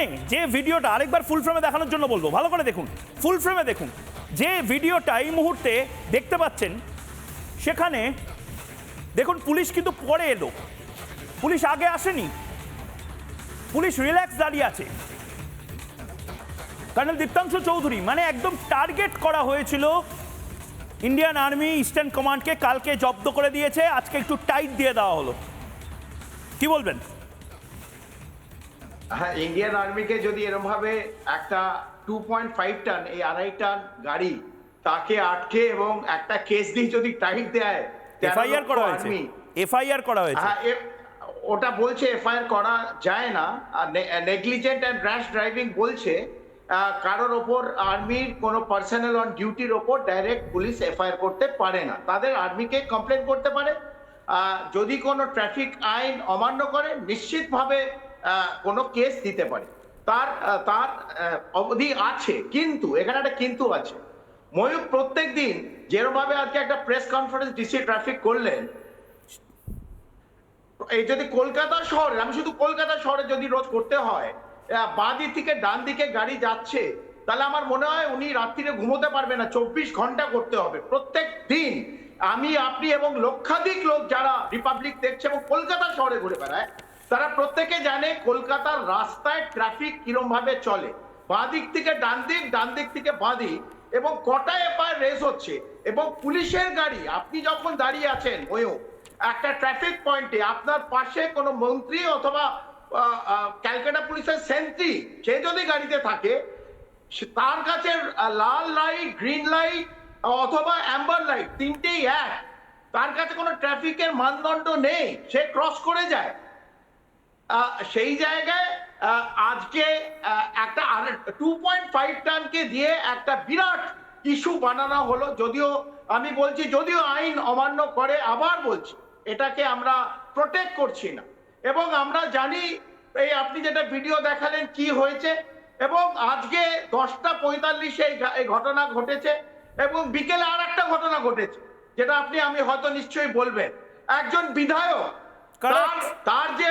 সেখানে যে ভিডিওটা আরেকবার ফুল ফ্রেমে দেখানোর জন্য বলব, ভালো করে দেখুন ফুল ফ্রেমে দেখুন, যে ভিডিওটা এই মুহূর্তে দেখতে পাচ্ছেন, সেখানে দেখুন পুলিশ কিন্তু পরে এলো, পুলিশ আগে আসেনি, পুলিশ রিল্যাক্স দাঁড়িয়ে আছে। কর্নেল দীপ্তাংশু চৌধুরী মানে একদম টার্গেট করা হয়েছিল ইন্ডিয়ান আর্মি ইস্টার্ন কমান্ডকে কালকে জব্দ করে দিয়েছে, আজকে একটু টাইট দিয়ে দেওয়া হলো। কি বলবেন? হ্যাঁ ইন্ডিয়ান আর্মিকে যদি এরকম ভাবে একটা টু পয়েন্ট ফাইভ টন এই আড়াই টন গাড়ি তাকে আটকে এবং একটা কেস দিয়ে যদি টাইট দেয় এফআইআর করা হয়েছে। এফআইআর করা হয়েছে। হ্যাঁ ওটা বলছে এফআইআর করা যায় না। নেগলিজেন্ট অ্যান্ড র্যাশ ড্রাইভিং বলছে কারোর ওপর আর্মির কোনো পার্সোনাল অন ডিউটির ওপর ডাইরেক্ট পুলিশ এফআইআর করতে পারে না। তাদের আর্মিকে কমপ্লেন করতে পারে। আহ, যদি কোনো ট্রাফিক আইন অমান্য করে নিশ্চিতভাবে কোনো কেস দিতে পারে। তার তার অবধি আছে, কিন্তু, এখানে একটা কিন্তু আছে। ময়ূর প্রত্যেক দিন যেরকমভাবে আজকে একটা প্রেস কনফারেন্স ডিসি ট্রাফিক করলেন, এই যদি কলকাতা শহরে, আমি শুধু কলকাতা শহরে যদি রোজ করতে হয় বাঁ দিক থেকে ডান দিকে গাড়ি যাচ্ছে, তাহলে আমার মনে হয় উনি রাত্রিরে ঘুমোতে পারবে না, চব্বিশ ঘণ্টা করতে হবে। প্রত্যেক দিন আমি, আপনি এবং লক্ষাধিক লোক যারা রিপাবলিক দেখছে এবং কলকাতা শহরে ঘুরে বেড়ায় তারা প্রত্যেকে জানে কলকাতার রাস্তায় ট্রাফিক কিরম ভাবে চলে। বাঁ দিক থেকে ডান দিক ডান দিক থেকে বাঁ দিক, এবং কটা এপার রেস হচ্ছে, এবং পুলিশের গাড়ি, আপনি যখন দাঁড়িয়ে আছেন ওয়ো একটা ট্রাফিক পয়েন্টে আপনার পাশে কোনো মন্ত্রী অথবা ক্যালকাটা পুলিশের সেন্ট্রি সে যদি গাড়িতে থাকে তার কাছে লাল লাইট গ্রিন লাইট অথবা অ্যাম্বার লাইট তিনটেই এক। তার কাছে কোনো ট্রাফিকের মানদণ্ড নেই, সে ক্রস করে যায়। সেই জায়গায় আজকে একটা টু পয়েন্ট ফাইভ টনকে দিয়ে একটা বিরাট ইস্যু বানানো হলো। যদিও আমি বলছি যদিও আইন অমান্য করে আবার বলছি এটাকে আমরা প্রোটেক্ট করছি না। এবং আমরা জানি এই আপনি যেটা ভিডিও দেখালেন কি হয়েছে। এবং আজকে দশটা পঁয়তাল্লিশে এই ঘটনা ঘটেছে। এবং বিকেলে আর একটা ঘটনা ঘটেছে যেটা আপনি আমি হয়তো নিশ্চয়ই বলবেন। একজন বিধায়ক তার তার যে